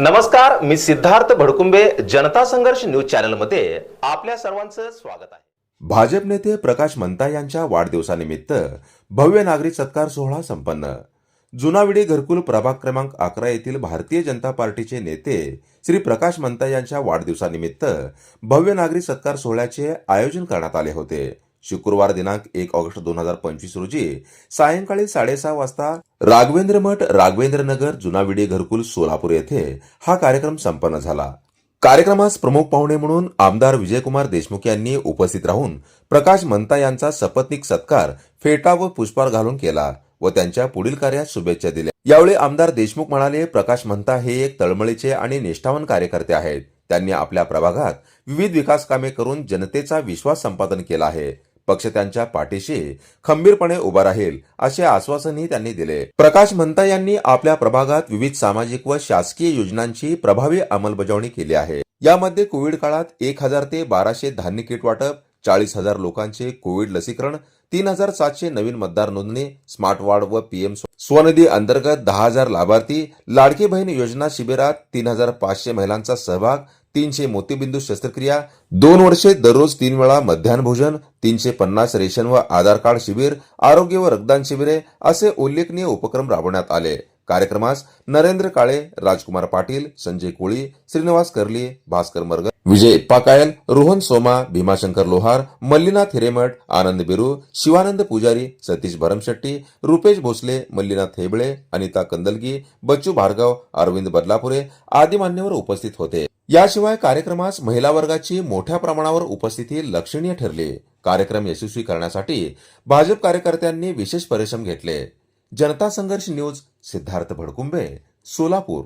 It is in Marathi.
नमस्कार मी सिद्धार्थ भडकुंबे जनता संघर्ष न्यूज चॅनलमध्ये आपल्या सर्वांचं स्वागत आहे. भाजप नेते प्रकाश मंता यांच्या वाढदिवसानिमित्त भव्य नागरिक सत्कार सोहळा संपन्न. जुनाविडी घरकुल प्रभाग क्रमांक अकरा येथील भारतीय जनता पार्टीचे नेते श्री प्रकाश मंता यांच्या वाढदिवसानिमित्त भव्य नागरिक सत्कार सोहळ्याचे आयोजन करण्यात आले होते. शुक्रवार दिनांक एक ऑगस्ट दोन हजार पंचवीस रोजी सायंकाळी साडेसहा वाजता राघवेंद्र मठ राघवेंद्र नगर जुनाविडी घरकुल सोलापूर येथे हा कार्यक्रम संपन्न झाला. कार्यक्रमास प्रमुख पाहुणे म्हणून आमदार विजयकुमार देशमुख यांनी उपस्थित राहून प्रकाश मंता यांचा सपत्निक सत्कार फेटा व पुष्पार घालून केला व त्यांच्या पुढील कार्यात शुभेच्छा दिल्या. यावेळी आमदार देशमुख म्हणाले प्रकाश मंता हे एक तळमळीचे आणि निष्ठावान कार्यकर्ते आहेत. त्यांनी आपल्या प्रभागात विविध विकास कामे करून जनतेचा विश्वास संपादन केला आहे. पक्ष त्यांच्या पाठीशी खंबीरपणे उभा राहील असे आश्वासनही त्यांनी दिले. प्रकाश मंता यांनी आपल्या प्रभागात विविध सामाजिक व शासकीय योजनांची प्रभावी अंमलबजावणी केली आहे. यामध्ये कोविड काळात एक हजार ते बाराशे धान्य किट वाटप चाळीस हजार लोकांचे कोविड लसीकरण तीन हजार सातशे नवीन मतदार नोंदणी स्मार्ट वार्ड व पीएम स्वनिधी अंतर्गत दहा हजार लाभार्थी लाडकी बहीण योजना शिबिरात तीन हजार पाचशे महिलांचा सहभाग तीनशे मोतीबिंदू शस्त्रक्रिया दोन वर्षे दररोज तीन वेळा मध्यान्ह भोजन तीनशे पन्नास रेशन व आधार कार्ड शिबिर आरोग्य व रक्तदान शिबिरे असे उल्लेखनीय उपक्रम राबवण्यात आले. कार्यक्रमास नरेंद्र काळे राजकुमार पाटील संजय कोळी श्रीनिवास कर्ली भास्कर मर्ग विजय पाकायल रोहन सोमा भीमाशंकर लोहार मल्लीनाथ हिरेमठ आनंद बिरू शिवानंद पुजारी सतीश भरमशेट्टी रुपेश भोसले मल्लीनाथ हेबळे अनिता कंदलगी बच्चू भार्गव अरविंद बदलापुरे आदी मान्यवर उपस्थित होते. याशिवाय कार्यक्रमास महिला वर्गाची मोठ्या प्रमाणावर उपस्थिती लक्षणीय ठरली. कार्यक्रम यशस्वी करण्यासाठी भाजप कार्यकर्त्यांनी विशेष परिश्रम घेतले. जनता संघर्ष न्यूज सिद्धार्थ भडकुंबे सोलापूर.